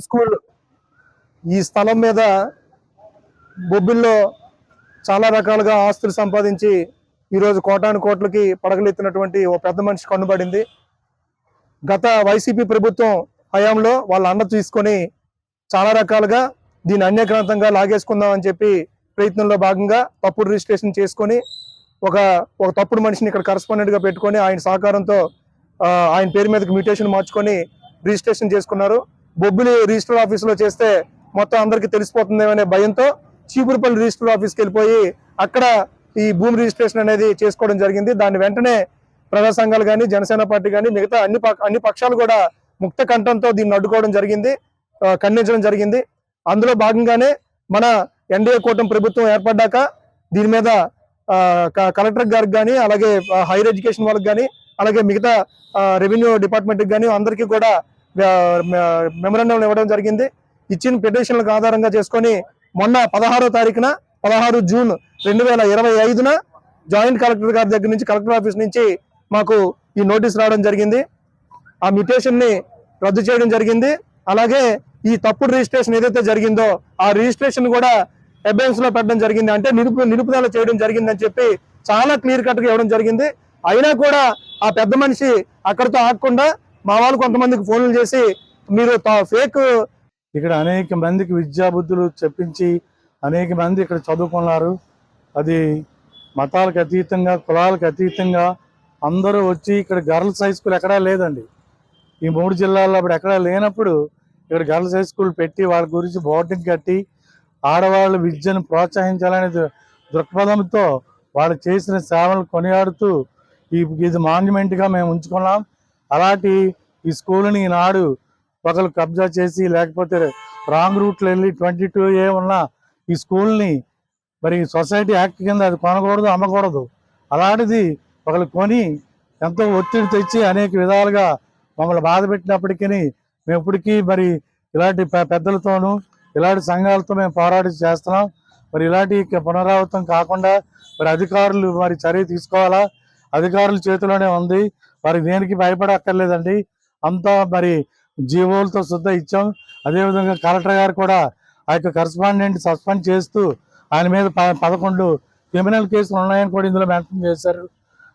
School ఈ స్థలం మీద బొబ్బిల్లో చాలా రకాలుగా ఆస్తులు సంపాదించి ఈరోజు కోటాను కోట్లకి పడగలెత్తినటువంటి ఓ పెద్ద మనిషి కన్నుబడింది గత వైసీపీ ప్రభుత్వం హయాంలో వాళ్ళ అండ తీసుకొని చాలా రకాలుగా దీన్ని అన్యక్రాంతంగా లాగేసుకుందామని చెప్పి ప్రయత్నంలో భాగంగా తప్పుడు రిజిస్ట్రేషన్ చేసుకొని ఒక ఒక తప్పుడు మనిషిని ఇక్కడ కరస్పాండెంట్గా పెట్టుకొని ఆయన సహకారంతో ఆయన పేరు మీదకి మ్యూటేషన్ మార్చుకొని రిజిస్ట్రేషన్ చేసుకున్నారు. బొబ్బిలి రిజిస్టర్ ఆఫీసులో చేస్తే మొత్తం అందరికీ తెలిసిపోతుందేమనే భయంతో చీపురుపల్లి రిజిస్టర్ ఆఫీస్కి వెళ్ళిపోయి అక్కడ ఈ భూమి రిజిస్ట్రేషన్ అనేది చేసుకోవడం జరిగింది. దాన్ని వెంటనే ప్రజా సంఘాలు కానీ జనసేన పార్టీ కానీ మిగతా అన్ని అన్ని పక్షాలు కూడా ముక్త కంఠంతో దీన్ని అడ్డుకోవడం జరిగింది ఖండించడం జరిగింది. అందులో భాగంగానే మన ఎన్డీఏ కూటమి ప్రభుత్వం ఏర్పడ్డాక దీని మీద క- కలెక్టర్ గారికి కానీ అలాగే హైయర్ ఎడ్యుకేషన్ వాళ్ళకి కానీ అలాగే మిగతా రెవెన్యూ డిపార్ట్మెంట్కి కానీ అందరికీ కూడా మెమరాండం ఇవ్వడం జరిగింది. ఇచ్చిన పిటిషన్లకు ఆధారంగా చేసుకొని మొన్న పదహారో తారీఖున పదహారు జూన్ రెండు వేల ఇరవై ఐదున జాయింట్ కలెక్టర్ గారి దగ్గర నుంచి కలెక్టర్ ఆఫీస్ నుంచి మాకు ఈ నోటీస్ రావడం జరిగింది. ఆ మ్యుటేషన్ని రద్దు చేయడం జరిగింది. అలాగే ఈ తప్పుడు రిజిస్ట్రేషన్ ఏదైతే జరిగిందో ఆ రిజిస్ట్రేషన్ కూడా అబెన్స్లో పెట్టడం జరిగింది. అంటే నిలుపు నిలుపుదల చేయడం జరిగిందని చెప్పి చాలా క్లియర్ కట్గా ఇవ్వడం జరిగింది. అయినా కూడా ఆ పెద్ద మనిషి అక్కడితో ఆగకుండా మా వాళ్ళు కొంతమందికి ఫోన్లు చేసి మీరు ఫేక్ ఇక్కడ అనేక మందికి విద్యాబుద్ధులు చెప్పించి అనేక మంది ఇక్కడ చదువుకున్నారు. అది మతాలకు అతీతంగా కులాలకు అతీతంగా అందరూ వచ్చి ఇక్కడ గర్ల్స్ హై స్కూల్ ఎక్కడా లేదండి. ఈ మూడు జిల్లాల్లో అప్పుడు ఎక్కడా లేనప్పుడు ఇక్కడ గర్ల్స్ హై స్కూల్ పెట్టి వాళ్ళ గురించి బోర్డింగ్ కట్టి ఆడవాళ్ళ విద్యను ప్రోత్సహించాలనే దృ- దృక్పథంతో వాళ్ళు చేసిన సేవలు కొనియాడుతూ ఈ ఇది మాన్యుమెంట్గా మేము ఉంచుకున్నాం. అలాంటి ఈ స్కూల్ని ఈనాడు ఒకరు కబ్జా చేసి లేకపోతే రాంగ్ రూట్లో వెళ్ళి ట్వంటీ టూ ఏ ఉన్న ఈ స్కూల్ని మరి సొసైటీ యాక్ట్ కింద అది కొనకూడదు అమ్మకూడదు. అలాంటిది ఒకరు కొని ఎంతో ఒత్తిడి తెచ్చి అనేక విధాలుగా మమ్మల్ని బాధ పెట్టినప్పటికీ మేము ఇప్పటికీ మరి ఇలాంటి పెద్దలతోనూ ఇలాంటి సంఘాలతో మేము పోరాటం చేస్తున్నాం. మరి ఇలాంటి పునరావృతం కాకుండా మరి అధికారులు మరి చర్య తీసుకోవాలా? అధికారుల చేతిలోనే ఉంది. మరి దేనికి భయపడక్కర్లేదండి. అంతా మరి జీవోలతో శుద్ధ ఇచ్చాం. అదేవిధంగా కలెక్టర్ గారు కూడా ఆ యొక్క కరస్పాండెంట్ సస్పెండ్ చేస్తూ ఆయన మీద ప- పదకొండు క్రిమినల్ కేసులు ఉన్నాయని కూడా ఇందులో మెన్షన్ చేశారు.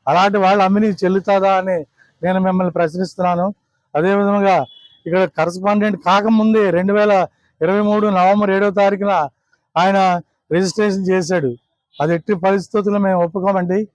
అలాంటి వాళ్ళు అమ్మిని చెల్లుతుందా అని నేను మిమ్మల్ని ప్రశ్నిస్తున్నాను. అదేవిధంగా ఇక్కడ కరస్పాండెంట్ కాకముందే రెండు వేల ఇరవై మూడు నవంబర్ ఏడవ తారీఖున ఆయన రిజిస్ట్రేషన్ చేశాడు. అది ఎట్టి పరిస్థితుల్లో మేము ఒప్పుకోమండి.